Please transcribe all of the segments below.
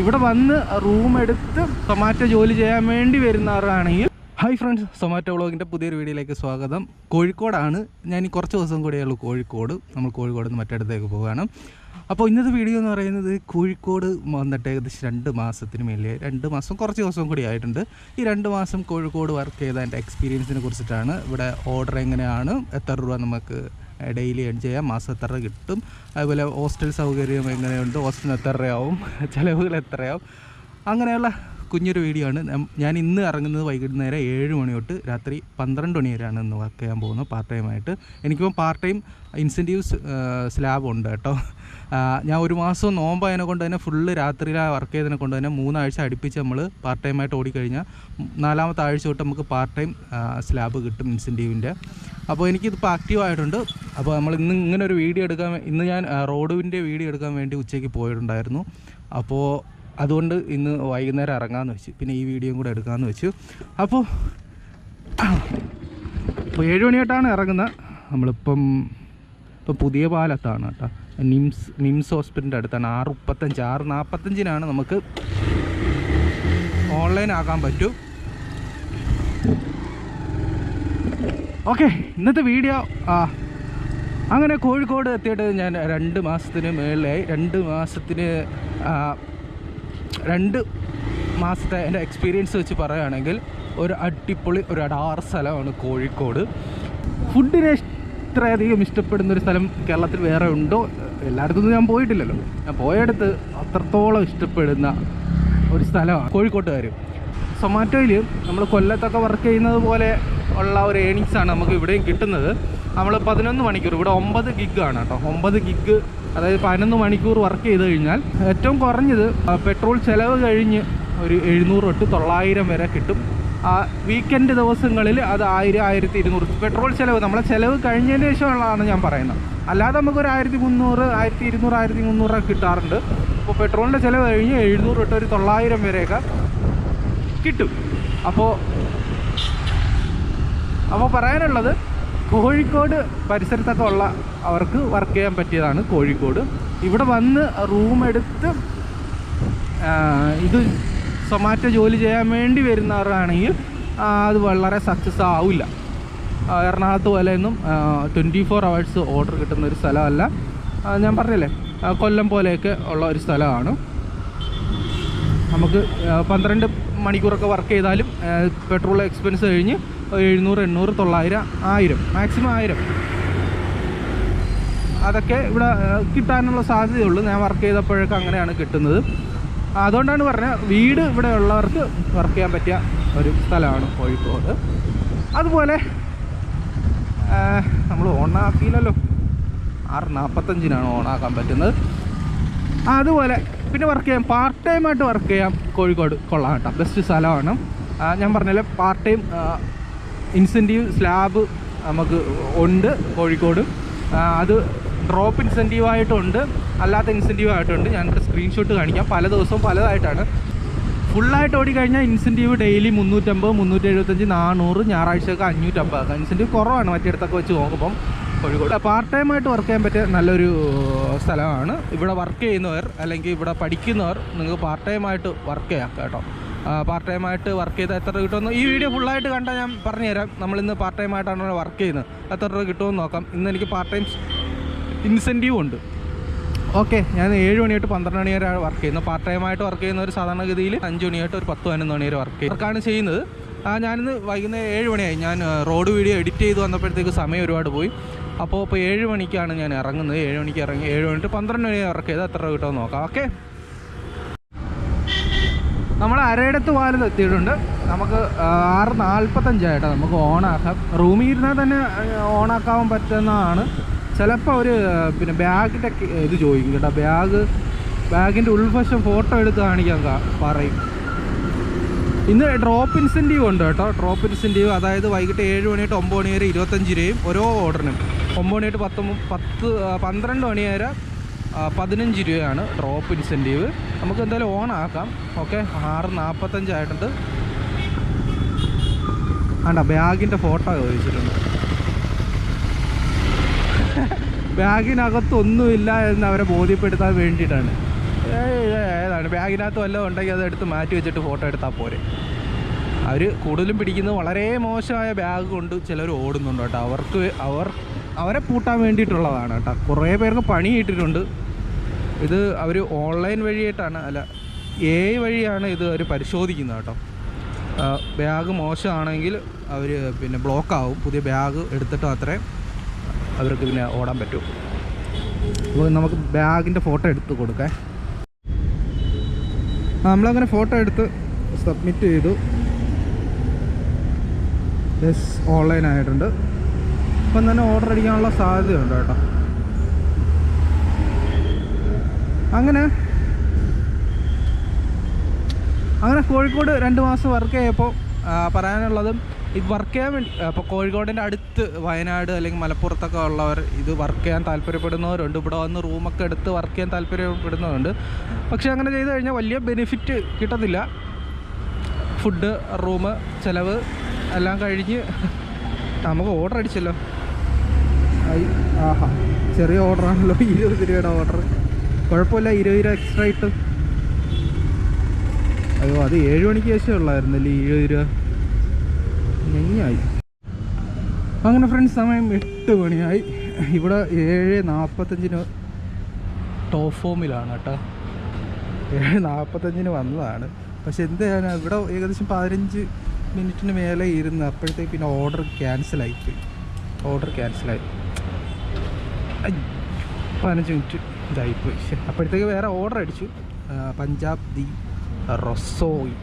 ഇവിടെ വന്ന് റൂം എടുത്ത് സൊമാറ്റോ ജോലി ചെയ്യാൻ വേണ്ടി വരുന്നവരാണെങ്കിൽ ഹായ് ഫ്രണ്ട്സ് സൊമാറ്റോ വ്ളോഗിന്റെ പുതിയൊരു വീഡിയോയിലേക്ക് സ്വാഗതം. കോഴിക്കോടാണ്. ഞാൻ ഈ കുറച്ച് ദിവസം കൂടിയുള്ളൂ കോഴിക്കോട്. നമ്മൾ കോഴിക്കോട് നിന്ന് മറ്റിടത്തേക്ക് പോവുകയാണ് അപ്പോൾ ഇന്നത്തെ വീഡിയോ എന്ന് പറയുന്നത് കോഴിക്കോട് വന്നിട്ട് ഏകദേശം രണ്ട് മാസത്തിന് മേലെ രണ്ട് മാസം കുറച്ച് ദിവസം കൂടി ആയിട്ടുണ്ട്. ഈ രണ്ട് മാസം കോഴിക്കോട് വർക്ക് ചെയ്ത എന്റെ എക്സ്പീരിയൻസിനെ കുറിച്ചിട്ടാണ്. ഇവിടെ ഓർഡർ എങ്ങനെയാണ്? എത്ര രൂപ നമുക്ക് ഡെയിലി ഏൺ ചെയ്യാം. മാസം എത്ര കിട്ടും. അതുപോലെ ഹോസ്റ്റൽ സൗകര്യം എങ്ങനെയുണ്ട്? ഹോസ്റ്റലിന് എത്ര രൂപയാവും ചിലവുകൾ എത്രയാവും? അങ്ങനെയുള്ള കുഞ്ഞൊരു വീഡിയോ ആണ്. ഞാൻ ഇന്ന് ഇറങ്ങുന്നത് വൈകുന്നേരം ഏഴ് മണി തൊട്ട് രാത്രി പന്ത്രണ്ട് മണി വരെയാണ് ഇന്ന് വർക്ക് ചെയ്യാൻ പോകുന്നത് പാർട്ട് ടൈമായിട്ട് എനിക്കിപ്പോൾ പാർട്ട് ടൈം ഇൻസെന്റീവ്സ് സ്ലാബ് ഉണ്ട് കേട്ടോ. ഞാൻ ഒരു മാസം നോമ്പായതിനെ കൊണ്ട് തന്നെ ഫുള്ള് രാത്രിയിലെ വർക്ക് ചെയ്തതിനെ കൊണ്ട് തന്നെ മൂന്നാഴ്ച അടുപ്പിച്ച് നമ്മൾ പാർട്ട് ടൈമായിട്ട് ഓടിക്കഴിഞ്ഞാൽ നാലാമത്തെ ആഴ്ച തൊട്ട് നമുക്ക് പാർട്ട് ടൈം സ്ലാബ് കിട്ടും ഇൻസെന്റീവിന്റെ അപ്പോൾ എനിക്കിതിപ്പോൾ ആക്റ്റീവ് ആയിട്ടുണ്ട്. അപ്പോൾ നമ്മൾ ഇന്ന് ഇങ്ങനെ ഒരു വീഡിയോ എടുക്കാൻ ഇന്ന് ഞാൻ റോഡിന്റെ വീഡിയോ എടുക്കാൻ വേണ്ടി ഉച്ചയ്ക്ക് പോയിട്ടുണ്ടായിരുന്നു. അപ്പോൾ അതുകൊണ്ട് ഇന്ന് വൈകുന്നേരം ഇറങ്ങാമെന്ന് വെച്ചു പിന്നെ ഈ വീഡിയോയും കൂടെ എടുക്കാമെന്ന് വെച്ചു. അപ്പോൾ ഇപ്പോൾ ഏഴ് മണിയായിട്ടാണ് ഇറങ്ങുന്നത്. നമ്മളിപ്പം ഇപ്പോൾ പുതിയ പാലത്താണ് കേട്ടോ. നിംസ് നിംസ് ഹോസ്പിറ്റലിന്റെ അടുത്താണ്. ആറ് മുപ്പത്തഞ്ച് ആറ് നാൽപ്പത്തഞ്ചിനാണ് നമുക്ക് ഓൺലൈൻ ആക്കാൻ പറ്റൂ. ഓക്കെ ഇന്നത്തെ വീഡിയോ ആ അങ്ങനെ കോഴിക്കോട് എത്തിയിട്ട് ഞാൻ രണ്ട് മാസത്തിന് മേളിലായി. രണ്ട് മാസത്തിന് രണ്ട് മാസത്തെ എന്റെ എക്സ്പീരിയൻസ് വെച്ച് പറയുകയാണെങ്കിൽ ഒരു അടിപൊളി ഒരു അടാറ് സ്ഥലമാണ് കോഴിക്കോട്. ഫുഡിനെ ഇത്രയധികം ഇഷ്ടപ്പെടുന്ന ഒരു സ്ഥലം കേരളത്തിൽ വേറെ ഉണ്ടോ? എല്ലായിടത്തും ഞാൻ പോയിട്ടില്ലല്ലോ. ഞാൻ പോയടുത്ത് അത്രത്തോളം ഇഷ്ടപ്പെടുന്ന ഒരു സ്ഥലമാണ് കോഴിക്കോട്ടുകാർ സൊമാറ്റോയിൽ നമ്മൾ കൊല്ലത്തൊക്കെ വർക്ക് ചെയ്യുന്നത് പോലെ ഉള്ള ഒരു ഏണിങ്സാണ് നമുക്ക് ഇവിടെയും കിട്ടുന്നത്. നമ്മൾ പതിനൊന്ന് മണിക്കൂർ. ഇവിടെ ഒമ്പത് ഗിഗ് ആണ് കേട്ടോ. ഒമ്പത് ഗിഗ് അതായത് പതിനൊന്ന് മണിക്കൂർ വർക്ക് ചെയ്ത് കഴിഞ്ഞാൽ ഏറ്റവും കുറഞ്ഞത് പെട്രോൾ ചിലവ് കഴിഞ്ഞ് ഒരു എഴുന്നൂറ് തൊട്ട് തൊള്ളായിരം വരെ കിട്ടും. ആ വീക്കെൻഡ് ദിവസങ്ങളിൽ അത് ആയിരം ആയിരത്തി ഇരുന്നൂറ്. പെട്രോൾ ചിലവ് നമ്മളെ ചിലവ് കഴിഞ്ഞതിന് ശേഷമുള്ളതാണ് ഞാൻ പറയുന്നത്. അല്ലാതെ നമുക്കൊരു ആയിരത്തി മുന്നൂറ് ആയിരത്തി ഇരുന്നൂറ് ആയിരത്തി മുന്നൂറൊക്കെ കിട്ടാറുണ്ട്. അപ്പോൾ പെട്രോളിന്റെ ചിലവ് കഴിഞ്ഞ് എഴുന്നൂറ് തൊട്ട് ഒരു തൊള്ളായിരം വരെയൊക്കെ കിട്ടും. അപ്പോൾ അപ്പോൾ പറയാനുള്ളത് കോഴിക്കോട് പരിസരത്തൊക്കെ ഉള്ള അവർക്ക് വർക്ക് ചെയ്യാൻ പറ്റിയതാണ് കോഴിക്കോട്. ഇവിടെ വന്ന് റൂം എടുത്ത് ഇത് സൊമാറ്റോ ജോലി ചെയ്യാൻ വേണ്ടി വരുന്നവരാണെങ്കിൽ അത് വളരെ സക്സസ് ആവില്ല. എറണാകുളത്ത് പോലെയൊന്നും ട്വന്റി ഫോർ അവേഴ്സ് ഓർഡർ കിട്ടുന്ന ഒരു സ്ഥലമല്ല. ഞാൻ പറഞ്ഞില്ലേ കൊല്ലം പോലെയൊക്കെ ഉള്ള ഒരു സ്ഥലമാണ്. നമുക്ക് പന്ത്രണ്ട് മണിക്കൂറൊക്കെ വർക്ക് ചെയ്താലും പെട്രോൾ എക്സ്പെൻസ് കഴിഞ്ഞ് എഴുന്നൂറ് എണ്ണൂറ് തൊള്ളായിരം ആയിരം മാക്സിമം ആയിരം. അതൊക്കെ ഇവിടെ കിട്ടാനുള്ള സാധ്യതയുള്ളൂ. ഞാൻ വർക്ക് ചെയ്തപ്പോഴൊക്കെ അങ്ങനെയാണ് കിട്ടുന്നത്. അതുകൊണ്ടാണ് പറഞ്ഞത് വീട് ഇവിടെ ഉള്ളവർക്ക് വർക്ക് ചെയ്യാൻ പറ്റിയ ഒരു സ്ഥലമാണ് കോഴിക്കോട്. അതുപോലെ നമ്മൾ ഓണാക്കിയില്ലല്ലോ. ആറ് നാൽപ്പത്തഞ്ചിനാണ് ഓണാക്കാൻ പറ്റുന്നത്. അതുപോലെ പിന്നെ വർക്ക് ചെയ്യാം. പാർട്ട് ടൈമായിട്ട് വർക്ക് ചെയ്യാം. കോഴിക്കോട് കൊള്ളാം കേട്ടോ. ബെസ്റ്റ് സ്ഥലമാണ്. ഞാൻ പറഞ്ഞല്ലേ പാർട്ട് ടൈം ഇൻസെന്റീവ് സ്ലാബ് നമുക്ക് ഉണ്ട് കോഴിക്കോട്. അത് ഡ്രോപ്പ് ഇൻസെന്റീവായിട്ടുണ്ട് അല്ലാത്ത ഇൻസെന്റീവ് ആയിട്ടുണ്ട്. ഞാൻ സ്ക്രീൻഷോട്ട് കാണിക്കാം. പല ദിവസവും പലതായിട്ടാണ്. ഫുള്ളായിട്ട് ഓടിക്കഴിഞ്ഞാൽ ഇൻസെന്റീവ് ഡെയിലി മുന്നൂറ്റമ്പത് മുന്നൂറ്റി എഴുപത്തഞ്ച് നാനൂറ് ഞായറാഴ്ചയൊക്കെ അഞ്ഞൂറ്റമ്പത്. ഇൻസെന്റീവ് കുറവാണ് മറ്റിടത്തൊക്കെ വെച്ച് നോക്കുമ്പം കോഴിക്കോട്. പാർട്ട് ടൈം ആയിട്ട് വർക്ക് ചെയ്യാൻ പറ്റിയ നല്ലൊരു സ്ഥലമാണ്. ഇവിടെ വർക്ക് ചെയ്യുന്നവർ അല്ലെങ്കിൽ ഇവിടെ പഠിക്കുന്നവർ നിങ്ങൾക്ക് പാർട്ട് ടൈം ആയിട്ട് വർക്ക് ചെയ്യാം കേട്ടോ. പാർട്ട് ടൈം ആയിട്ട് വർക്ക് ചെയ്താൽ എത്ര കിട്ടുമെന്ന് ഈ വീഡിയോ ഫുള്ളായിട്ട് കണ്ടാൽ ഞാൻ പറഞ്ഞു തരാം നമ്മൾ ഇന്ന് പാർട്ട് ടൈം ആയിട്ടാണ് വർക്ക് ചെയ്യുന്നത്. എത്ര രൂപ കിട്ടുമെന്ന് നോക്കാം. ഇന്ന് എനിക്ക് പാർട്ട് ടൈം ഇൻസെന്റീവ് ഉണ്ട്. ഓക്കെ ഞാൻ ഏഴ് മണി തൊട്ട് പന്ത്രണ്ട് മണി വരെ വർക്ക് ചെയ്യുന്നത് പാർട്ട് ടൈം ആയിട്ട് വർക്ക് ചെയ്യുന്ന ഒരു സാധാരണഗതിയിൽ അഞ്ച് മണി തൊട്ട് ഒരു പത്ത് പതിനൊന്ന് മണി വരെ വർക്ക് ചെയ്യും വർക്കാണ് ചെയ്യുന്നത്. ഞാനിന്ന് വൈകുന്നേരം ഏഴ് മണിയായി. ഞാൻ റോഡ് വീഡിയോ എഡിറ്റ് ചെയ്ത് വന്നപ്പോഴത്തേക്ക് സമയം ഒരുപാട് പോയി. അപ്പോൾ ഇപ്പോൾ ഏഴ് മണിക്കാണ് ഞാൻ ഇറങ്ങുന്നത്. ഏഴ് മണിക്ക് ഇറങ്ങി ഏഴ് മണി തൊട്ട് പന്ത്രണ്ട് മണി വർക്ക് ചെയ്താൽ എത്ര കിട്ടുമെന്ന് നോക്കാം. ഓക്കെ നമ്മൾ അരയിടത്ത് പാലം എത്തിയിട്ടുണ്ട്. നമുക്ക് ആറ് നാൽപ്പത്തഞ്ചായിട്ടാണ് നമുക്ക് ഓണാക്കാം. റൂമിൽ ഇരുന്നാൽ തന്നെ ഓണാക്കാൻ പറ്റുന്നതാണ്. ചിലപ്പോൾ ഒരു പിന്നെ ബാഗിന്റെ ഇത് ചോദിക്കും കേട്ടോ. ബാഗ് ബാഗിന്റെ ഉൾവശം ഫോട്ടോ എടുത്ത് കാണിക്കാൻ പറയും. ഇന്ന് ഡ്രോപ്പ് ഇൻസെന്റീവ് ഉണ്ട് കേട്ടോ. ഡ്രോപ്പ് ഇൻസെന്റീവ് അതായത് വൈകിട്ട് ഏഴ് മണി തൊട്ട് ഒമ്പത് മണി വരെ ഇരുപത്തഞ്ച് രൂപയും ഓരോ ഓർഡറിനും ഒമ്പത് മണി തൊട്ട് പത്ത് പത്ത് പന്ത്രണ്ട് മണി വരെ പതിനഞ്ച് രൂപയാണ് ഡ്രോപ്പ് ഇൻസെന്റീവ് നമുക്ക് എന്തായാലും ഓൺ ആക്കാം. ഓക്കെ ആറ് നാൽപ്പത്തഞ്ചായിട്ടുണ്ട് ആണ്ട ബാഗിന്റെ ഫോട്ടോ ചോദിച്ചിട്ടുണ്ട്. ബാഗിനകത്തൊന്നുമില്ല എന്ന് അവരെ ബോധ്യപ്പെടുത്താൻ വേണ്ടിയിട്ടാണ്. ഏതാണ്? ബാഗിനകത്ത് വല്ലതും ഉണ്ടെങ്കിൽ അത് എടുത്ത് മാറ്റി വെച്ചിട്ട് ഫോട്ടോ എടുത്താൽ പോരെ. അവർ കൂടുതലും പിടിക്കുന്നത് വളരെ മോശമായ ബാഗ് കൊണ്ട് ചിലർ ഓടുന്നുണ്ട് കേട്ടോ. അവർക്ക് അവർ അവരെ പൂട്ടാൻ വേണ്ടിയിട്ടുള്ളതാണ് കേട്ടോ. കുറേ പേർക്ക് പണി കിട്ടിയിട്ടുണ്ട്. ഇത് അവർ ഓൺലൈൻ വഴിയായിട്ടാണ് അല്ല എ വഴിയാണ് ഇത് അവർ പരിശോധിക്കുന്നത് കേട്ടോ. ബാഗ് മോശമാണെങ്കിൽ അവർ പിന്നെ ബ്ലോക്ക് ആവും. പുതിയ ബാഗ് എടുത്തിട്ട് മാത്രമേ അവർക്ക് പിന്നെ ഓടാൻ പറ്റൂ. അപ്പോൾ നമുക്ക് ബാഗിന്റെ ഫോട്ടോ എടുത്ത് കൊടുക്കാം. നമ്മളങ്ങനെ ഫോട്ടോ എടുത്ത് സബ്മിറ്റ് ചെയ്തു. യെസ് ഓൺലൈൻ ആയിട്ടുണ്ട്. ഇപ്പം തന്നെ ഓർഡർ അടിക്കാനുള്ള സാധ്യതയുണ്ട് കേട്ടോ. അങ്ങനെ. അങ്ങനെ കോഴിക്കോട് രണ്ട് മാസം വർക്ക് ചെയ്യപ്പോൾ പറയാനുള്ളതും ഇത് വർക്ക് ചെയ്യാൻ വേണ്ടി ഇപ്പോൾ കോഴിക്കോടിന്റെ അടുത്ത് വയനാട് അല്ലെങ്കിൽ മലപ്പുറത്തൊക്കെ ഉള്ളവർ ഇത് വർക്ക് ചെയ്യാൻ താല്പര്യപ്പെടുന്നവരുണ്ട് ഇവിടെ വന്ന് റൂമൊക്കെ എടുത്ത് വർക്ക് ചെയ്യാൻ താല്പര്യപ്പെടുന്നവരുണ്ട്. പക്ഷേ അങ്ങനെ ചെയ്ത് കഴിഞ്ഞാൽ വലിയ ബെനിഫിറ്റ് കിട്ടത്തില്ല. ഫുഡ് റൂം ചിലവ് എല്ലാം കഴിഞ്ഞ് നമുക്ക് ഓർഡർ അടിച്ചല്ലോ. ആഹാ ചെറിയ ഓർഡറാണല്ലോ ഇരുപത് രൂപയുടെ ഓർഡർ കുഴപ്പമില്ല ഇരുപത് രൂപ എക്സ്ട്രാ ഇട്ട്. അയ്യോ അത് ഏഴ് മണിക്ക് ശേഷം ഉള്ളായിരുന്നല്ലേ ഇരുപത് രൂപ. നെയ്യായി. അങ്ങനെ ഫ്രണ്ട്സ് സമയം എട്ട് മണിയായി. ഇവിടെ ഏഴ് നാൽപ്പത്തഞ്ചിന് ടോഫോമിലാണ് ഫോമിലാണ് കേട്ടോ. ഏഴ് നാൽപ്പത്തഞ്ചിന് വന്നതാണ്. പക്ഷെ എന്ത് ചെയ്യാനാ? ഇവിടെ ഏകദേശം പതിനഞ്ച് മിനിറ്റിന് മേലെ ഇരുന്ന് അപ്പോഴത്തേക്ക് പിന്നെ ഓർഡർ ക്യാൻസലായി പോയി ഓർഡർ ക്യാൻസലായി പതിനഞ്ച് മിനിറ്റ് ഇതായിപ്പോയി. അപ്പോഴത്തേക്ക് വേറെ ഓർഡർ അടിച്ചു. പഞ്ചാബ് ദി റൊസോയി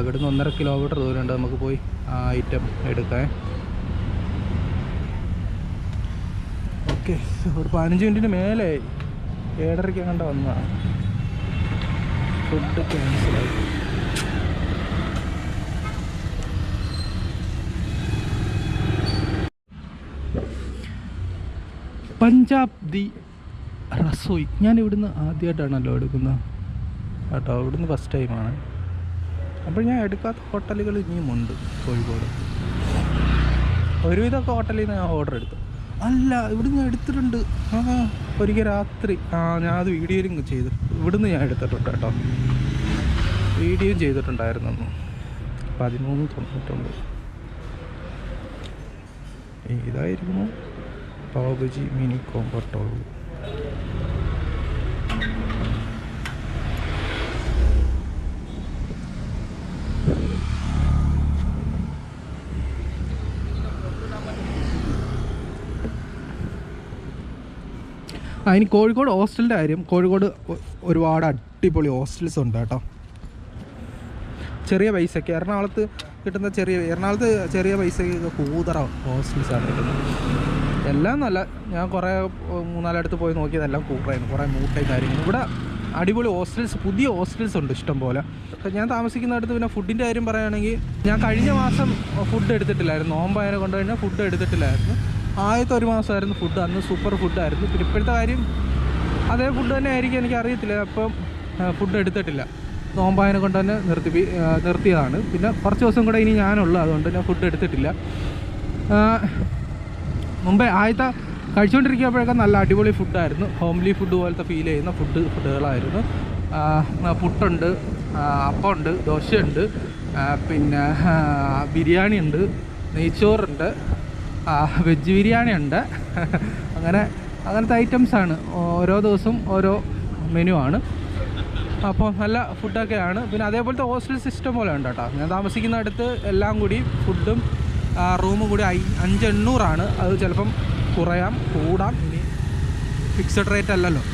ഇവിടുന്ന് ഒന്നര കിലോമീറ്റർ ദൂരമുണ്ട്. നമുക്ക് പോയി ആ ഐറ്റം എടുക്കാൻ. ഓക്കെ ഒരു പതിനഞ്ച് മിനിറ്റിന് മേലെ ഏഴരയ്ക്ക് കണ്ട വന്നതാണ്. ഫുഡ് ക്യാൻസലായി പഞ്ചാബ് ദി റസോയി ഞാൻ ഇവിടുന്ന് ആദ്യമായിട്ടാണല്ലോ എടുക്കുന്നത്. കേട്ടോ ഇവിടുന്ന് ഫസ്റ്റ് ടൈമാണ് അപ്പോൾ ഞാൻ എടുക്കാത്ത ഹോട്ടലുകൾ ഇനിയുമുണ്ട് കോഴിക്കോട്. ഒരുവിധമൊക്കെ ഹോട്ടലിൽ നിന്ന് ഞാൻ ഓർഡർ എടുത്തു. അല്ല ഇവിടുന്ന് ഞാൻ എടുത്തിട്ടുണ്ട്. ഒരിക്കൽ രാത്രി. ആ ഞാൻ അത് വീഡിയോയിലും ചെയ്തു ഇവിടുന്ന് ഞാൻ എടുത്തിട്ടുണ്ട് കേട്ടോ. വീഡിയോയും ചെയ്തിട്ടുണ്ടായിരുന്നു. പതിമൂന്ന് തൊണ്ണൂറ്റൊമ്പത്. ഇതായിരുന്നു പാവബജി മിനി കോമ്പർട്ടോളൂ ആ ഇനി കോഴിക്കോട് ഹോസ്റ്റലിന്റെ കാര്യം. കോഴിക്കോട് ഒരുപാട് അടിപൊളി ഹോസ്റ്റൽസ് ഉണ്ട് കേട്ടോ. ചെറിയ പൈസയ്ക്ക് എറണാകുളത്ത് കിട്ടുന്ന ചെറിയ എറണാകുളത്ത് ചെറിയ പൈസയ്ക്ക് കൂതറ ഹോസ്റ്റൽസാണ് കിട്ടുന്നത്. എല്ലാം നല്ല ഞാൻ കുറേ മൂന്നാലടുത്ത് പോയി നോക്കിയതെല്ലാം കൂട്ടറായിരുന്നു കുറേ മൂട്ടയും കാര്യങ്ങളും. ഇവിടെ അടിപൊളി ഹോസ്റ്റൽസ് പുതിയ ഹോസ്റ്റൽസ് ഉണ്ട് ഇഷ്ടം പോലെ. ഞാൻ താമസിക്കുന്നിടത്ത് പിന്നെ ഫുഡിന്റെ കാര്യം പറയുകയാണെങ്കിൽ ഞാൻ കഴിഞ്ഞ മാസം ഫുഡ് എടുത്തിട്ടില്ലായിരുന്നു. നോമ്പായനെ കൊണ്ട് ഫുഡ് എടുത്തിട്ടില്ലായിരുന്നു. ആദ്യത്തെ ഒരു മാസമായിരുന്നു ഫുഡ് അന്ന് സൂപ്പർ ഫുഡായിരുന്നു പിന്നെ ഇപ്പോഴത്തെ കാര്യം അതേ ഫുഡ് തന്നെ ആയിരിക്കും എനിക്ക് അറിയത്തില്ല അപ്പം ഫുഡ് എടുത്തിട്ടില്ല. നോമ്പായനെ കൊണ്ട് തന്നെ നിർത്തി നിർത്തിയതാണ്. പിന്നെ കുറച്ച് ദിവസം കൂടെ ഇനി ഞാനുള്ള. അതുകൊണ്ട് ഞാൻ ഫുഡ് എടുത്തിട്ടില്ല. മുമ്പേ ആദ്യത്തെ കഴിച്ചുകൊണ്ടിരിക്കുമ്പോഴൊക്കെ നല്ല അടിപൊളി ഫുഡായിരുന്നു ഹോംലി ഫുഡ് പോലത്തെ ഫീൽ ചെയ്യുന്ന ഫുഡ് ഫുഡുകളായിരുന്നു പുട്ടുണ്ട് അപ്പമുണ്ട് ദോശയുണ്ട് പിന്നെ ബിരിയാണി ഉണ്ട് നെയ്ച്ചോറുണ്ട് വെജ് ബിരിയാണി ഉണ്ട്. അങ്ങനെ അങ്ങനത്തെ ഐറ്റംസാണ് ഓരോ ദിവസവും ഓരോ മെനു ആണ്. അപ്പോൾ നല്ല ഫുഡൊക്കെയാണ് പിന്നെ അതേപോലത്തെ ഹോസ്റ്റൽ സിസ്റ്റം പോലെ ഉണ്ട് കേട്ടോ. ഞാൻ താമസിക്കുന്ന അടുത്ത് എല്ലാം കൂടി ഫുഡും റൂമും കൂടി ഐ അഞ്ച് എണ്ണൂറാണ് അത് ചിലപ്പം കുറയാം കൂടാം. ഇനി ഫിക്സഡ് റേറ്റ് അല്ലല്ലോ.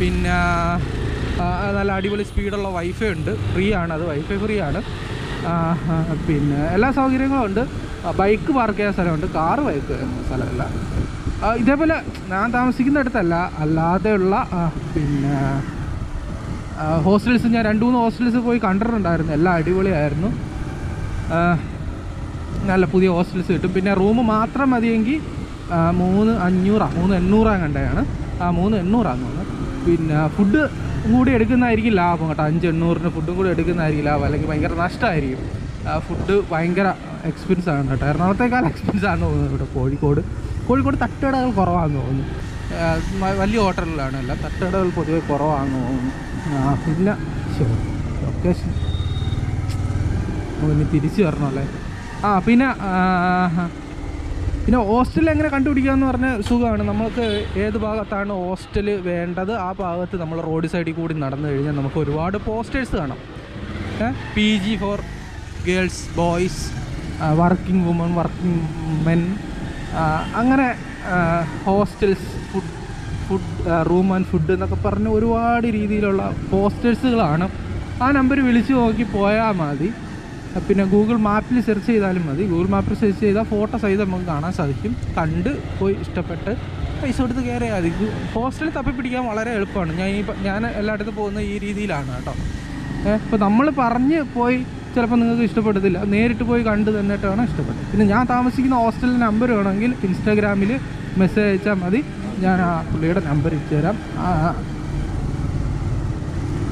പിന്നെ നല്ല അടിപൊളി സ്പീഡുള്ള വൈഫൈ ഉണ്ട്. ഫ്രീ ആണ്. അത് വൈഫൈ ഫ്രീ ആണ്. പിന്നെ എല്ലാ സൗകര്യങ്ങളും ഉണ്ട്. ബൈക്ക് പാർക്ക് ചെയ്യാൻ സ്ഥലമുണ്ട്. കാറ് ബൈക്ക് സ്ഥലമില്ല. ഇതേപോലെ ഞാൻ താമസിക്കുന്ന അടുത്തല്ല. അല്ലാതെയുള്ള പിന്നെ ഹോസ്റ്റൽസ് ഞാൻ രണ്ട് മൂന്ന് ഹോസ്റ്റൽസ് പോയി കണ്ടിട്ടുണ്ടായിരുന്നു. എല്ലാം അടിപൊളിയായിരുന്നു. നല്ല പുതിയ ഹോസ്റ്റൽസ് കിട്ടും. പിന്നെ റൂം മാത്രം മതിയെങ്കിൽ മൂന്ന് അഞ്ഞൂറാണ് മൂന്ന് എണ്ണൂറാണ് കണ്ടതാണ്. ആ മൂന്ന് എണ്ണൂറാന്ന് തോന്നുന്നു. പിന്നെ ഫുഡ് കൂടി എടുക്കുന്നതായിരിക്കും ലാഭം കേട്ടോ. അഞ്ച് എണ്ണൂറിന് ഫുഡും കൂടി എടുക്കുന്നതായിരിക്കും ലാഭം. അല്ലെങ്കിൽ ഭയങ്കര നഷ്ടമായിരിക്കും. ഫുഡ് ഭയങ്കര എക്സ്പെൻസ് ആണ് കേട്ടോ. എറണാകുളത്തേക്കാൾ എക്സ്പീരിയൻസ് ആണ് തോന്നുന്നത് ഇവിടെ കോഴിക്കോട്. കോഴിക്കോട് തട്ടുകടകൾ കുറവാണെന്ന് തോന്നുന്നു. വലിയ ഹോട്ടലിലാണ് എല്ലാം. തട്ടുകടകൾ പൊതുവെ കുറവാണെന്ന് തോന്നുന്നു. ആ, ശരി ലൊക്കേഷൻ ഇനി തിരിച്ചു അല്ലേ? ആ പിന്നെ പിന്നെ ഹോസ്റ്റൽ എങ്ങനെ കണ്ടുപിടിക്കുക എന്ന് പറഞ്ഞ സുഖമാണ്. നമുക്ക് ഏത് ഭാഗത്താണ് ഹോസ്റ്റൽ വേണ്ടത്? ആ ഭാഗത്ത് നമ്മൾ റോഡ് സൈഡിൽ കൂടി നടന്നു കഴിഞ്ഞാൽ നമുക്ക് ഒരുപാട് പോസ്റ്റേഴ്സ് കാണാം. P G for girls boys working woman working men അങ്ങനെ hostels food food room and food എന്നൊക്കെ പറഞ്ഞ് ഒരുപാട് രീതിയിലുള്ള പോസ്റ്റേഴ്സുകളാണ് ആ നമ്പർ വിളിച്ച് നോക്കി പോയാൽ മതി. പിന്നെ ഗൂഗിൾ മാപ്പിൽ സെർച്ച് ചെയ്താലും മതി. ഗൂഗിൾ മാപ്പിൽ സെർച്ച് ചെയ്താൽ ഫോട്ടോ സഹിതം നമുക്ക് കാണാൻ സാധിക്കും. കണ്ട് പോയി ഇഷ്ടപ്പെട്ട് പൈസ കൊടുത്ത് കയറിയാൽ മതി. ഹോസ്റ്റലിൽ തപ്പി പിടിക്കാൻ വളരെ എളുപ്പമാണ്. ഞാൻ ഈ ഞാൻ എല്ലായിടത്തും പോകുന്ന ഈ രീതിയിലാണ് കേട്ടോ. ഇപ്പോൾ നമ്മൾ പറഞ്ഞ് പോയി ചിലപ്പോൾ നിങ്ങൾക്ക് ഇഷ്ടപ്പെടത്തില്ല നേരിട്ട് പോയി കണ്ട് തന്നിട്ട് വേണം ഇഷ്ടപ്പെട്ടത്. പിന്നെ ഞാൻ താമസിക്കുന്ന ഹോസ്റ്റലിന്റെ നമ്പർ വേണമെങ്കിൽ ഇൻസ്റ്റാഗ്രാമിൽ മെസ്സേജ് അയച്ചാൽ മതി. ഞാൻ ആ പുള്ളിയുടെ നമ്പർ ഇട്ടുതരാം.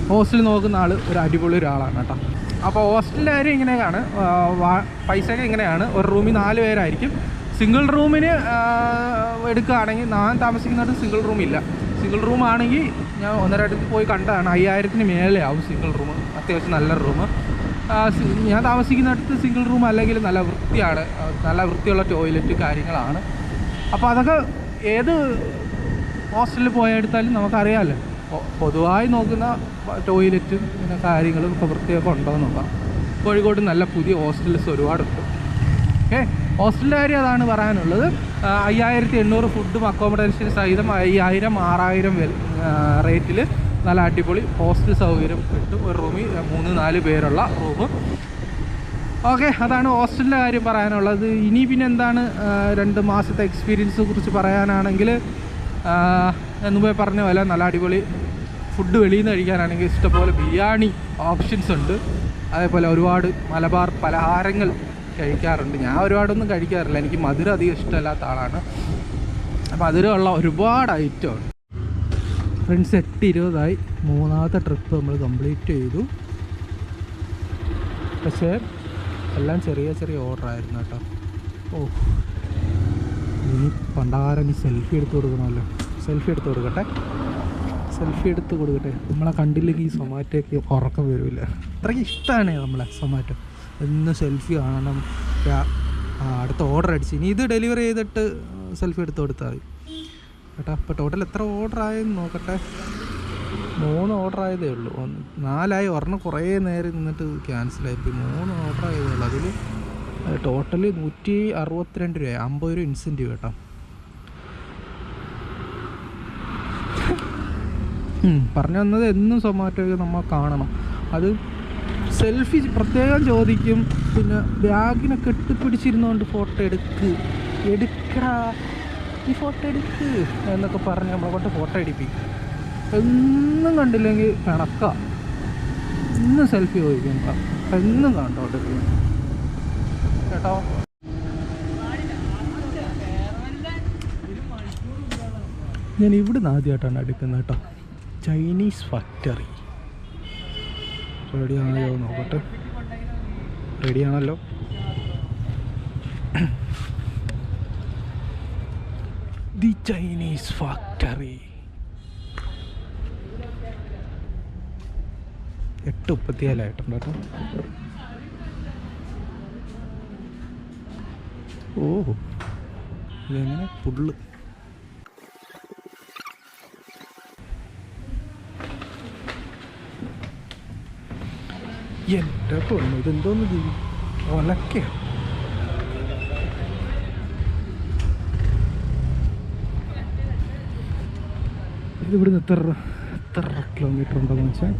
ഹോസ്റ്റൽ നോക്കുന്ന ആൾ ഒരു അടിപൊളി ഒരാളാണ് കേട്ടോ. അപ്പോൾ ഹോസ്റ്റലിന്റെ കാര്യം ഇങ്ങനെയാണ് പൈസയൊക്കെ ഇങ്ങനെയാണ്. ഒരു റൂമിൽ നാല് പേരായിരിക്കും. സിംഗിൾ റൂമിന് എടുക്കുകയാണെങ്കിൽ ഞാൻ താമസിക്കുന്നിടത്ത് സിംഗിൾ റൂമില്ല സിംഗിൾ റൂം ആണെങ്കിൽ ഞാൻ ഒന്നരടുത്ത് പോയി കണ്ടതാണ്. അയ്യായിരത്തിന് മേലെ ആവും സിംഗിൾ റൂം. അത്യാവശ്യം നല്ല റൂം. ഞാൻ താമസിക്കുന്നിടത്ത് സിംഗിൾ റൂം അല്ലെങ്കിൽ നല്ല വൃത്തിയാണ്. നല്ല വൃത്തിയുള്ള ടോയ്ലറ്റ് കാര്യങ്ങളാണ്. അപ്പോൾ അതൊക്കെ ഏത് ഹോസ്റ്റലിൽ പോയെടുത്താലും നമുക്കറിയാമല്ലോ പൊതുവായി നോക്കുന്ന ടോയ്ലറ്റും പിന്നെ കാര്യങ്ങളും ഒക്കെ വൃത്തിയൊക്കെ ഉണ്ടോ എന്ന് നോക്കാം കോഴിക്കോട് നല്ല പുതിയ ഹോസ്റ്റൽസ് ഒരുപാടുണ്ട്. ഓക്കെ? ഹോസ്റ്റലിന്റെ കാര്യം അതാണ് പറയാനുള്ളത്. അയ്യായിരത്തി എണ്ണൂറ് ഫുഡും അക്കോമഡേഷൻ സഹിതം അയ്യായിരം ആറായിരം റേറ്റിൽ നല്ല അടിപൊളി ഹോസ്റ്റൽ സൗകര്യം കിട്ടും. ഒരു റൂമിൽ മൂന്ന് നാല് പേരുള്ള റൂം ഓക്കെ അതാണ് ഹോസ്റ്റലിന്റെ കാര്യം പറയാനുള്ളത്. ഇനി പിന്നെ എന്താണ് രണ്ട് മാസത്തെ എക്സ്പീരിയൻസ് കുറിച്ച് പറയാനാണെങ്കിൽ മുമ്പേ പറഞ്ഞ പോലെ നല്ല അടിപൊളി ഫുഡ് വെളിയിൽ നിന്ന് കഴിക്കാനാണെങ്കിൽ ഇഷ്ടംപോലെ ബിരിയാണി ഓപ്ഷൻസ് ഉണ്ട്. അതേപോലെ ഒരുപാട് മലബാർ പലഹാരങ്ങൾ കഴിക്കാറുണ്ട്. ഞാൻ ഒരുപാടൊന്നും കഴിക്കാറില്ല. എനിക്ക് മധുരം അധികം ഇഷ്ടമല്ലാത്ത ആളാണ്. അപ്പോൾ മധുരമുള്ള ഒരുപാട് ഐറ്റം ഉണ്ട്. ഫ്രണ്ട്സ് എട്ട് ഇരുപതായി മൂന്നാമത്തെ ട്രിപ്പ് നമ്മൾ കംപ്ലീറ്റ് ചെയ്തു. പക്ഷേ എല്ലാം ചെറിയ ചെറിയ ഓർഡർ ആയിരുന്നു കേട്ടോ. ഓ ഇനി പണ്ടാരം സെൽഫി എടുത്ത് കൊടുക്കണമല്ലോ. സെൽഫി എടുത്ത് കൊടുക്കട്ടെ? സെൽഫി എടുത്ത് കൊടുക്കട്ടെ. നമ്മളെ കണ്ടില്ലെങ്കിൽ ഈ സൊമാറ്റോയ്ക്ക് ഉറക്കം വരില്ല. അത്രയ്ക്ക് ഇഷ്ടമാണ് നമ്മളെ സൊമാറ്റോ. എന്ന് സെൽഫി കാണണം. അടുത്ത ഓർഡർ അടിച്ച്. ഇനി ഇത് ഡെലിവറി ചെയ്തിട്ട് സെൽഫി എടുത്ത് കൊടുത്താൽ മതി. കേട്ടോ അപ്പോൾ ടോട്ടൽ എത്ര ഓർഡർ ആയെന്ന് നോക്കട്ടെ. മൂന്ന് ഓർഡർ ആയതേ ഉള്ളൂ. നാലായി. ഒരെണ്ണം കുറേ നേരം നിന്നിട്ട് ക്യാൻസലായി പോയി മൂന്ന് ഓർഡർ ആയതേ ഉള്ളൂ. അതിൽ ടോട്ടൽ നൂറ്റി അറുപത്തിരണ്ട് രൂപ അമ്പത് രൂപ ഇൻസെന്റീവ് കേട്ടോ. പറഞ്ഞു വന്നത് എന്നും സൊമാറ്റോയ്ക്ക് നമ്മൾ കാണണം. അത് സെൽഫി പ്രത്യേകം ചോദിക്കും. പിന്നെ ബാഗിനെ കെട്ടിപ്പിടിച്ചിരുന്നുകൊണ്ട് ഫോട്ടോ എടുക്ക്. എടുക്കടാ. ഈ ഫോട്ടോ എടുക്ക് എന്നൊക്കെ പറഞ്ഞ് നമ്മളെ കൊണ്ട് ഫോട്ടോ എടുപ്പിക്കും. എന്നും കണ്ടില്ലെങ്കിൽ പിണക്ക. എന്നും സെൽഫി ചോദിക്കും. എന്നും കണ്ടോട്ട് കേട്ടോ? ഞാൻ ഇവിടുന്ന് ആദ്യമായിട്ടാണ് എടുക്കുന്നത് കേട്ടോ. ചൈനീസ് ഫാക്ടറി റെഡി ആണല്ലോ നോക്കട്ടെ. റെഡി ആണല്ലോ. ദി ചൈനീസ് ഫാക്ടറി എട്ട് മുപ്പത്തിയേഴായിട്ടുണ്ട് കേട്ടോ. ഓ ഇതെങ്ങനെ പുള്ള്? എന്റെ പൊണ്ണു ഇതെന്തോന്ന് ചെയ്യും ഇവിടുന്ന് എത്ര എത്ര കിലോമീറ്റർ ഉണ്ടെന്ന് വെച്ചാൽ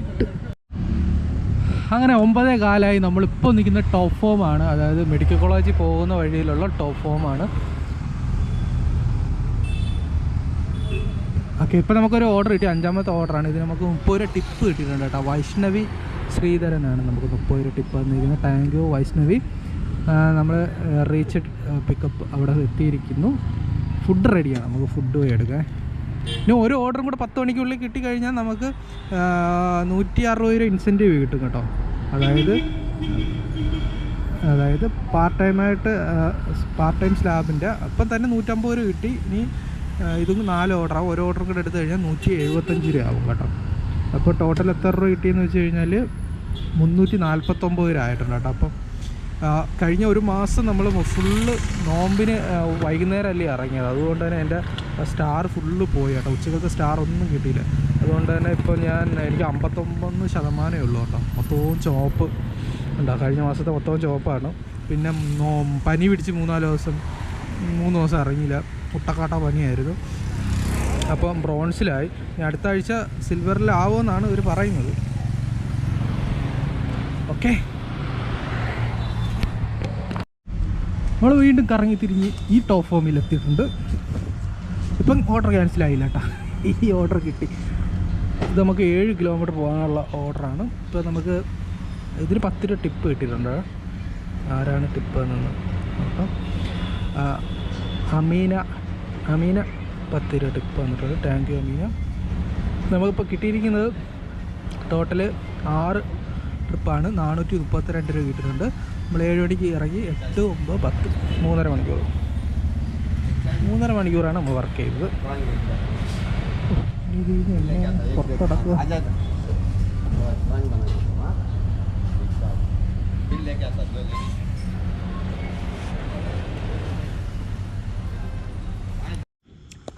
എട്ട്. അങ്ങനെ ഒമ്പതേ കാലമായി നമ്മളിപ്പോൾ നിൽക്കുന്ന ടോപ്പ് ഫോമാണ് അതായത് മെഡിക്കൽ കോളേജിൽ പോകുന്ന വഴിയിലുള്ള ടോപ്പ് ഫോമാണ് ഓക്കെ ഇപ്പോൾ നമുക്കൊരു ഓർഡർ കിട്ടി. അഞ്ചാമത്തെ ഓർഡറാണ് ഇത് നമുക്ക് മുപ്പത് രൂപ ടിപ്പ് കിട്ടിയിട്ടുണ്ട് കേട്ടോ. വൈഷ്ണവി ശ്രീധരനാണ് നമുക്ക് മുപ്പത് രൂപ ടിപ്പ് തന്നിരിക്കുന്നത്. Thank you Vaishnavi. നമ്മൾ റീച്ച് പിക്കപ്പ് അവിടെ എത്തിയിരിക്കുന്നു. ഫുഡ് റെഡിയാണ് നമുക്ക് ഫുഡ് പോയി എടുക്കാം. ഇനി ഒരു ഓർഡറും കൂടെ പത്ത് മണിക്കുള്ളിൽ കിട്ടിക്കഴിഞ്ഞാൽ നമുക്ക് നൂറ്റി അറുപത് രൂപ ഇൻസെന്റീവ് കിട്ടും കേട്ടോ. അതായത് അതായത് പാർട്ട് ടൈമായിട്ട് പാർട്ട് ടൈം സ്ലാബിന്റെ അപ്പം തന്നെ നൂറ്റമ്പത് രൂപ കിട്ടി. ഇനി ഇതും നാല് ഓർഡറാവും ഒരു ഓർഡർ കൂടെ എടുത്തു കഴിഞ്ഞാൽ നൂറ്റി എഴുപത്തഞ്ച് രൂപ ആവും കേട്ടോ. അപ്പോൾ ടോട്ടൽ എത്ര രൂപ കിട്ടിയെന്ന് വെച്ച് കഴിഞ്ഞാൽ മുന്നൂറ്റി നാൽപ്പത്തൊമ്പത് രൂപ ആയിട്ടുണ്ട് കേട്ടോ. അപ്പം കഴിഞ്ഞ ഒരു മാസം നമ്മൾ ഫുള്ള് നോമ്പിന് വൈകുന്നേരം അല്ലേ ഇറങ്ങിയത്. അതുകൊണ്ട് തന്നെ എന്റെ സ്റ്റാർ ഫുള്ള് പോയി കേട്ടോ. ഉച്ചക്കത്തെ സ്റ്റാർ ഒന്നും കിട്ടിയില്ല. അതുകൊണ്ട് തന്നെ ഇപ്പോൾ ഞാൻ എനിക്ക് അമ്പത്തൊമ്പത് ശതമാനമേ ഉള്ളൂ കേട്ടോ. മൊത്തവും ചോപ്പ് ഉണ്ടോ കഴിഞ്ഞ മാസത്തെ മൊത്തവും ചോപ്പാണ് പിന്നെ പനി പിടിച്ച് മൂന്നാൽ ദിവസം മൂന്ന് ദിവസം ഇറങ്ങിയില്ല. മുട്ടക്കാട്ട പനിയായിരുന്നു. അപ്പം ബ്രോൺസിലായി ഇനി അടുത്ത ആഴ്ച സിൽവറിലാവുമെന്നാണ് ഇവർ പറയുന്നത്. ഓക്കെ നമ്മൾ വീണ്ടും കറങ്ങി തിരിഞ്ഞ് ഈ ടോപ്പ് ഫോമിൽ എത്തിയിട്ടുണ്ട്. ഇപ്പം ഓർഡർ ക്യാൻസലായില്ല കേട്ടോ ഈ ഓർഡർ കിട്ടി. ഇത് നമുക്ക് ഏഴ് കിലോമീറ്റർ പോകാനുള്ള ഓർഡറാണ് ഇപ്പോൾ നമുക്ക് ഇതിന് പത്ത് രൂപ ടിപ്പ് കിട്ടിയിട്ടുണ്ട്. ആരാണ് ടിപ്പ് എന്നൊന്ന് നോക്കാം. അമീന അമീന പത്ത് രൂപ ടിപ്പ് വന്നിട്ടുണ്ട്. Thank you Ameena. നമുക്കിപ്പോൾ കിട്ടിയിരിക്കുന്നത് ടോട്ടൽ ആറ് ട്രിപ്പാണ് നാനൂറ്റി മുപ്പത്തിരണ്ട് രൂപ കിട്ടുന്നുണ്ട്. നമ്മൾ ഏഴ് മണിക്ക് ഇറങ്ങി എട്ട് ഒമ്പത് പത്ത് മൂന്നര മണിക്കൂർ. മൂന്നര മണിക്കൂറാണ് നമ്മൾ വർക്ക് ചെയ്തത്. പുറത്തടക്കുക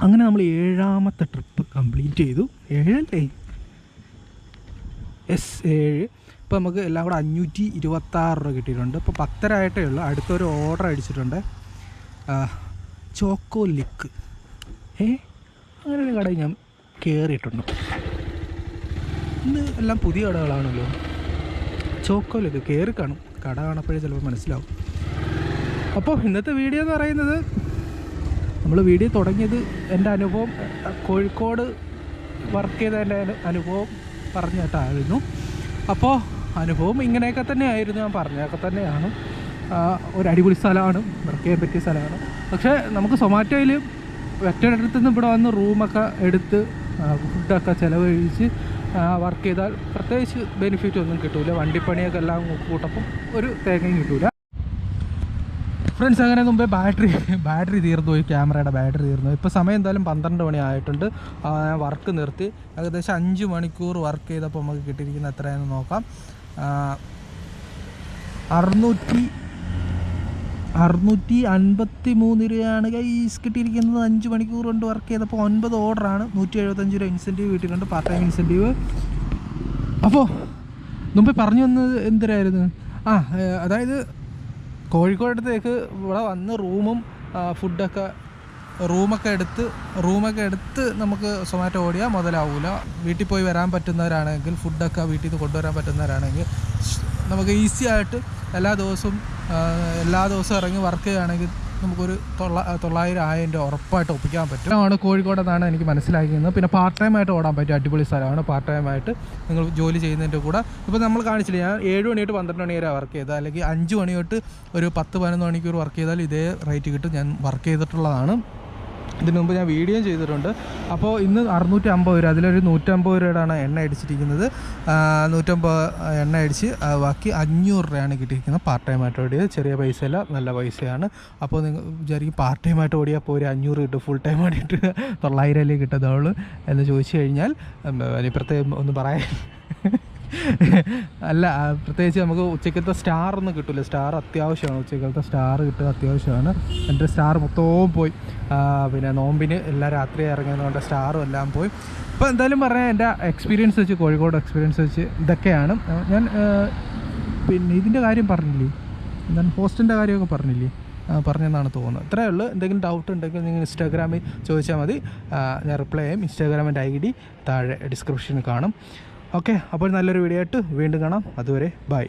അങ്ങനെ നമ്മൾ ഏഴാമത്തെ ട്രിപ്പ് കംപ്ലീറ്റ് ചെയ്തു. ഏഴല്ലേ? എസ് ഏഴ്. ഇപ്പോൾ നമുക്ക് എല്ലാം കൂടെ അഞ്ഞൂറ്റി ഇരുപത്താറ് രൂപ കിട്ടിയിട്ടുണ്ട്. ഇപ്പോൾ പത്തരായിട്ടേ ഉള്ളൂ. അടുത്തൊരു ഓർഡർ അടിച്ചിട്ടുണ്ട്. ചോക്കോ ലിക്ക് ഏ അങ്ങനെ ഒരു കട ഞാൻ കയറിയിട്ടുണ്ട് ഇന്ന് എല്ലാം പുതിയ കടകളാണല്ലോ. ചോക്കോ ലിക്ക് കയറി കാണും. കട കാണപ്പോഴേ ചിലപ്പോൾ മനസ്സിലാവും. അപ്പോൾ ഇന്നത്തെ വീഡിയോ എന്ന് പറയുന്നത് നമ്മൾ വീഡിയോ തുടങ്ങിയത് എന്റെ അനുഭവം കോഴിക്കോട് വർക്ക് ചെയ്തതിന്റെ അനു- അനുഭവം പറഞ്ഞിട്ടായിരുന്നു. അപ്പോൾ അനുഭവം ഇങ്ങനെയൊക്കെ തന്നെ ആയിരുന്നു ഞാൻ പറഞ്ഞതൊക്കെ തന്നെയാണ്. ഒരു അടിപൊളി സ്ഥലമാണ്. വർക്ക് ചെയ്യാൻ പറ്റിയ സ്ഥലമാണ്. പക്ഷേ നമുക്ക് സൊമാറ്റോയിൽ വെറ്റടുത്ത് നിന്ന് ഇവിടെ വന്ന് റൂമൊക്കെ എടുത്ത് ഫുഡൊക്കെ ചിലവഴിച്ച് വർക്ക് ചെയ്താൽ പ്രത്യേകിച്ച് ബെനിഫിറ്റ് ഒന്നും കിട്ടില്ല വണ്ടിപ്പണിയൊക്കെ എല്ലാം കൂട്ടപ്പം ഒരു തേങ്ങയും കിട്ടില്ല ഫ്രണ്ട്സ് അങ്ങനെ മുമ്പേ ബാറ്ററി ബാറ്ററി തീർന്നു പോയി. ക്യാമറയുടെ ബാറ്ററി തീർന്നു ഇപ്പോൾ സമയം എന്തായാലും പന്ത്രണ്ട് മണി ആയിട്ടുണ്ട്. വർക്ക് നിർത്തി. ഏകദേശം അഞ്ച് മണിക്കൂർ വർക്ക് ചെയ്തപ്പോൾ നമുക്ക് കിട്ടിയിരിക്കുന്ന എത്രയാണെന്ന് നോക്കാം. അറുന്നൂറ്റി അറുന്നൂറ്റി അൻപത്തി മൂന്ന് രൂപയാണ് കൈസ് കിട്ടിയിരിക്കുന്നത്. അഞ്ച് മണിക്കൂർ കൊണ്ട് വർക്ക് ചെയ്തപ്പോൾ ഒൻപത് ഓർഡറാണ് നൂറ്റി എഴുപത്തഞ്ച് രൂപ ഇൻസെന്റീവ് കിട്ടിയിട്ടുണ്ട് പാർട്ട് ടൈം ഇൻസെന്റീവ് അപ്പോൾ മുമ്പേ പറഞ്ഞു വന്നത് എന്തിനായിരുന്നു? ആ അതായത് കോഴിക്കോടത്തേക്ക് ഇവിടെ വന്ന് റൂമും ഫുഡൊക്കെ റൂമൊക്കെ എടുത്ത് റൂമൊക്കെ എടുത്ത് നമുക്ക് സൊമാറ്റോ ഓടിയാൽ മുതലാവില്ല വീട്ടിൽ പോയി വരാൻ പറ്റുന്നവരാണെങ്കിൽ ഫുഡൊക്കെ വീട്ടിൽ നിന്ന് കൊണ്ടുവരാൻ പറ്റുന്നവരാണെങ്കിൽ നമുക്ക് ഈസി ആയിട്ട് എല്ലാ ദിവസവും എല്ലാ ദിവസവും ഇറങ്ങി വർക്ക് ചെയ്യുകയാണെങ്കിൽ നമുക്കൊരു തൊള്ള തൊള്ളായിരം ആയിരം രൂപ ഉറപ്പായിട്ട് ഒപ്പിക്കാൻ പറ്റും. ആണ് കോഴിക്കോട് എന്നാണ് എനിക്ക് മനസ്സിലാക്കിയിരുന്നത് പിന്നെ പാർട്ട് ടൈം ആയിട്ട് ഓടാൻ പറ്റും അടിപൊളി സ്ഥലമാണ് പാർട്ട് ടൈം ആയിട്ട് നിങ്ങൾ ജോലി ചെയ്യുന്നതിന്റെ കൂടെ. ഇപ്പോൾ നമ്മൾ കാണിച്ചില്ല ഞാൻ ഏഴ് മണി തൊട്ട് പന്ത്രണ്ട് മണി വരെ വർക്ക് ചെയ്തത് അല്ലെങ്കിൽ അഞ്ച് മണി തൊട്ട് ഒരു പത്ത് പതിനൊന്ന് മണിക്കൂർ വർക്ക് ചെയ്താൽ ഇതേ റേറ്റ് കിട്ടും. ഞാൻ വർക്ക് ചെയ്തിട്ടുള്ളതാണ്. ഇതിനു മുമ്പ് ഞാൻ വീഡിയോ ചെയ്തിട്ടുണ്ട്. അപ്പോൾ ഇന്ന് അറുന്നൂറ്റി അമ്പത് രൂപ അതിലൊരു നൂറ്റമ്പത് രൂപയുടെയാണ് എണ്ണ അടിച്ചിരിക്കുന്നത്. നൂറ്റമ്പത് എണ്ണ അടിച്ച് ബാക്കി അഞ്ഞൂറ് രൂപയാണ് കിട്ടിയിരിക്കുന്നത് പാർട്ട് ടൈം ആയിട്ട് ഓടിയത്. ചെറിയ പൈസയല്ല നല്ല പൈസയാണ്. അപ്പോൾ നിങ്ങൾ വിചാരിക്കും പാർട്ട് ടൈം ആയിട്ട് ഓടിയാൽ അപ്പോൾ ഒരു അഞ്ഞൂറ് കിട്ടും ഫുൾ ടൈം ആയിട്ട് തൊള്ളായിരം അല്ലേ കിട്ടത്തുള്ളൂ എന്ന് ചോദിച്ചു കഴിഞ്ഞാൽ പ്രത്യേകം ഒന്ന് പറയാൻ അല്ല പ്രത്യേകിച്ച് നമുക്ക് ഉച്ചക്കത്തെ സ്റ്റാർ ഒന്നും കിട്ടില്ല സ്റ്റാർ അത്യാവശ്യമാണ്. ഉച്ചക്കത്തെ സ്റ്റാർ കിട്ടുക അത്യാവശ്യമാണ്. എന്റെ സ്റ്റാർ മൊത്തവും പോയി. പിന്നെ നോമ്പിന് എല്ലാ രാത്രി ഇറങ്ങുന്നതുകൊണ്ട് സ്റ്റാറും എല്ലാം പോയി. അപ്പോൾ എന്തായാലും പറഞ്ഞാൽ എന്റെ എക്സ്പീരിയൻസ് വെച്ച് കോഴിക്കോട് എക്സ്പീരിയൻസ് വെച്ച് ഇതൊക്കെയാണ്. ഞാൻ പിന്നെ ഇതിന്റെ കാര്യം പറഞ്ഞില്ലേ? എന്താണ് ഹോസ്റ്റലിന്റെ കാര്യമൊക്കെ പറഞ്ഞില്ലേ? പറഞ്ഞെന്നാണ് തോന്നുന്നത്. ഇത്രയേ ഉള്ളൂ. എന്തെങ്കിലും ഡൗട്ട് ഉണ്ടെങ്കിൽ നിങ്ങൾ ഇൻസ്റ്റാഗ്രാമിൽ ചോദിച്ചാൽ മതി. ഞാൻ റിപ്ലൈ ചെയ്യും. ഇൻസ്റ്റാഗ്രാമിന്റെ ഐ ഡി താഴെ ഡിസ്ക്രിപ്ഷനിൽ കാണും. ഓക്കെ അപ്പോൾ നല്ലൊരു വീഡിയോ ആയിട്ട് വീണ്ടും കാണാം. അതുവരെ ബൈ